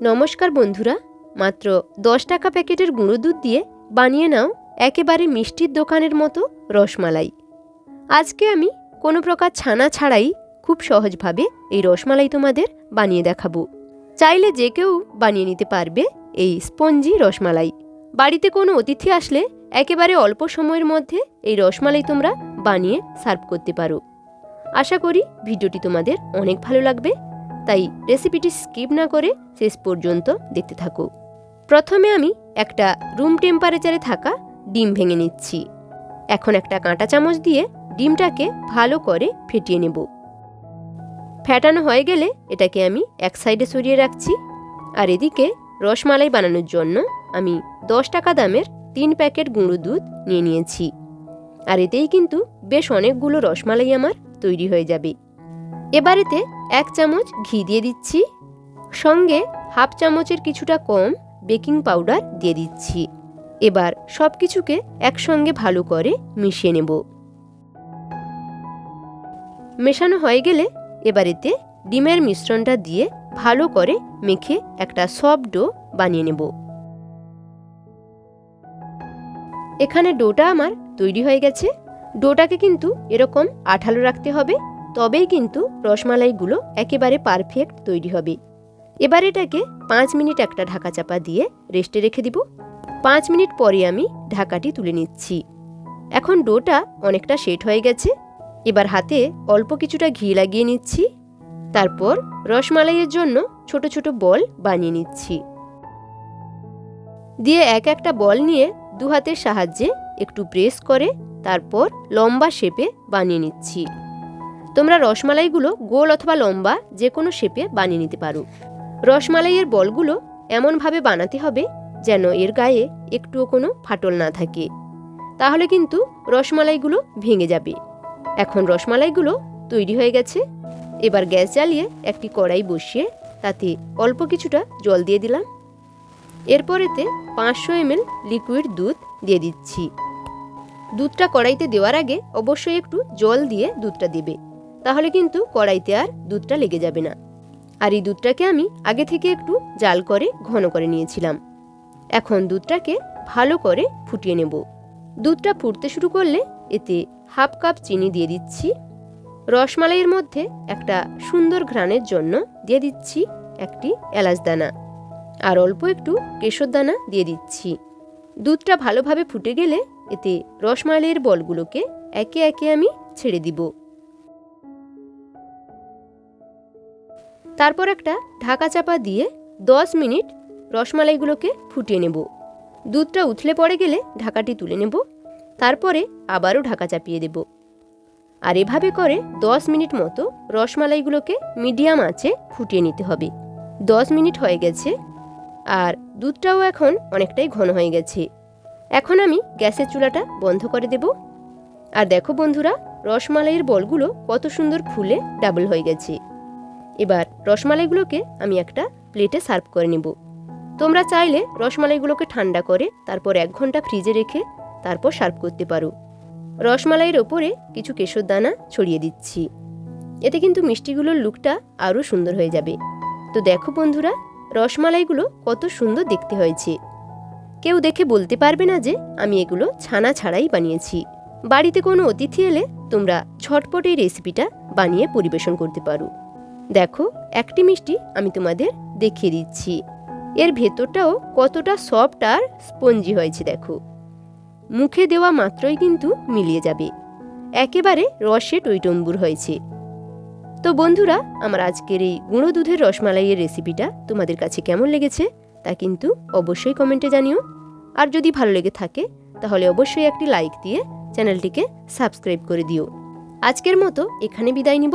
নমস্কার বন্ধুরা, মাত্র দশ টাকা প্যাকেটের গুঁড়ো দুধ দিয়ে বানিয়ে নাও একেবারে মিষ্টির দোকানের মতো রসমালাই। আজকে আমি কোনো প্রকার ছানা ছাড়াই খুব সহজভাবে এই রসমালাই তোমাদের বানিয়ে দেখাবো। চাইলে যে কেউ বানিয়ে নিতে পারবে এই স্পঞ্জি রসমালাই। বাড়িতে কোনো অতিথি আসলে একেবারে অল্প সময়ের মধ্যে এই রসমালাই তোমরা বানিয়ে সার্ভ করতে পারো। আশা করি ভিডিওটি তোমাদের অনেক ভালো লাগবে। তাই রেসিপিটি স্কিপ না করে শেষ পর্যন্ত দেখতে থাকো। প্রথমে আমি একটা রুম টেম্পারেচারে থাকা ডিম ভেঙে নিচ্ছি। এখন একটা কাঁটা চামচ দিয়ে ডিমটাকে ভালো করে ফেটিয়ে নেব। ফ্যাটানো হয়ে গেলে এটাকে আমি এক সাইডে সরিয়ে রাখছি। আর এদিকে রসমালাই বানানোর জন্য আমি দশ টাকা দামের তিন প্যাকেট গুঁড়ো দুধ নিয়ে নিয়েছি। আর এতেই কিন্তু বেশ অনেকগুলো রসমালাই আমার তৈরি হয়ে যাবে। এবারেতে এক চামচ ঘি দিয়ে দিচ্ছি, সঙ্গে হাফ চামচের কিছুটা কম বেকিং পাউডার দিয়ে দিচ্ছি। এবার সব কিছুকে একসঙ্গে ভালো করে মিশিয়ে নেব। মেশানো হয়ে গেলে এবারেতে ডিমের মিশ্রণটা দিয়ে ভালো করে মেখে একটা সফট ডো বানিয়ে নেব। এখানে ডোটা আমার তৈরি হয়ে গেছে। ডোটাকে কিন্তু এরকম আঠালো রাখতে হবে তবেই কিন্তু রসমালাইগুলো একেবারে পারফেক্ট তৈরি হবে। এবার এটাকে পাঁচ মিনিট একটা ঢাকা চাপা দিয়ে রেস্টে রেখে দিব। পাঁচ মিনিট পরে আমি ঢাকাটি তুলে নিচ্ছি। এখন ডোটা অনেকটা সেট হয়ে গেছে। এবার হাতে অল্প কিছুটা ঘি লাগিয়ে নিচ্ছি। তারপর রসমালাইয়ের জন্য ছোট ছোট বল বানিয়ে নিচ্ছি। দিয়ে এক একটা বল নিয়ে দু হাতের সাহায্যে একটু প্রেস করে তারপর লম্বা শেপে বানিয়ে নিচ্ছি। তোমরা রসমালাইগুলো গোল অথবা লম্বা যে কোনো শেপে বানিয়ে নিতে পারো। রসমালাইয়ের বলগুলো এমনভাবে বানাতে হবে যেন এর গায়ে একটুও কোনো ফাটল না থাকে। তাহলে কিন্তু রসমালাইগুলো ভেঙে যাবে। এখন রসমালাইগুলো তৈরি হয়ে গেছে। এবার গ্যাস জ্বালিয়ে একটি কড়াই বসিয়ে তাতে অল্প কিছুটা জল দিয়ে দিলাম। এরপরেতে পাঁচশো এমএল লিকুইড দুধ দিয়ে দিচ্ছি। দুধটা কড়াইতে দেওয়ার আগে অবশ্যই একটু জল দিয়ে দুধটা দেবে। তাহলে কিন্তু কড়াইতে আর দুধটা লেগে যাবে না। আর এই দুধটাকে আমি আগে থেকে একটু জাল করে ঘন করে নিয়েছিলাম। এখন দুধটাকে ভালো করে ফুটিয়ে নেব। দুধটা ফুটতে শুরু করলে এতে হাফ কাপ চিনি দিয়ে দিচ্ছি। রসমালাইয়ের মধ্যে একটা সুন্দর ঘ্রাণের জন্য দিয়ে দিচ্ছি একটি এলাচ দানা। আর অল্প একটু কেশর দানা দিয়ে দিচ্ছি। দুধটা ভালোভাবে ফুটে গেলে এতে রসমালাইয়ের বলগুলোকে একে একে আমি ছেড়ে দিব। তারপর একটা ঢাকা চাপা দিয়ে দশ মিনিট রসমালাইগুলোকে ফুটিয়ে নেব। দুধটা উথলে পড়ে গেলে ঢাকাটি তুলে নেব। তারপরে আবারও ঢাকা চাপিয়ে দেব। আর এভাবে করে দশ মিনিট মতো রসমালাইগুলোকে মিডিয়াম আঁচে ফুটিয়ে নিতে হবে। দশ মিনিট হয়ে গেছে আর দুধটাও এখন অনেকটাই ঘন হয়ে গেছে। এখন আমি গ্যাসের চুলাটা বন্ধ করে দেব। আর দেখো বন্ধুরা, রসমালাইয়ের বলগুলো কত সুন্দর ফুলে ডাবল হয়ে গেছে। এবার রসমালাইগুলোকে আমি একটা প্লেটে সার্ভ করে নেব। তোমরা চাইলে রসমালাইগুলোকে ঠান্ডা করে তারপর এক ঘণ্টা ফ্রিজে রেখে তারপর সার্ভ করতে পারো। রসমালাইয়ের ওপরে কিছু কেশর দানা ছড়িয়ে দিচ্ছি। এতে কিন্তু মিষ্টিগুলোর লুকটা আরও সুন্দর হয়ে যাবে। তো দেখো বন্ধুরা, রসমালাইগুলো কত সুন্দর দেখতে হয়েছে। কেউ দেখে বলতে পারবে না যে আমি এগুলো ছানা ছাড়াই বানিয়েছি। বাড়িতে কোনো অতিথি এলে তোমরা ঝটপট এই রেসিপিটা বানিয়ে পরিবেশন করতে পারো। দেখো, একটি মিষ্টি আমি তোমাদের দেখিয়ে দিচ্ছি। এর ভেতরটাও কতটা সফট আর স্পঞ্জি হয়েছে দেখো। মুখে দেওয়া মাত্রই কিন্তু মিলিয়ে যাবে। একেবারে রসে টইটম্বুর হয়েছে। তো বন্ধুরা, আমার আজকের এই গুঁড়ো দুধের রসমালাইয়ের রেসিপিটা তোমাদের কাছে কেমন লেগেছে তা কিন্তু অবশ্যই কমেন্টে জানিও। আর যদি ভালো লেগে থাকে, তাহলে অবশ্যই একটি লাইক দিয়ে চ্যানেলটিকে সাবস্ক্রাইব করে দিও। আজকের মতো এখানে বিদায় নিব।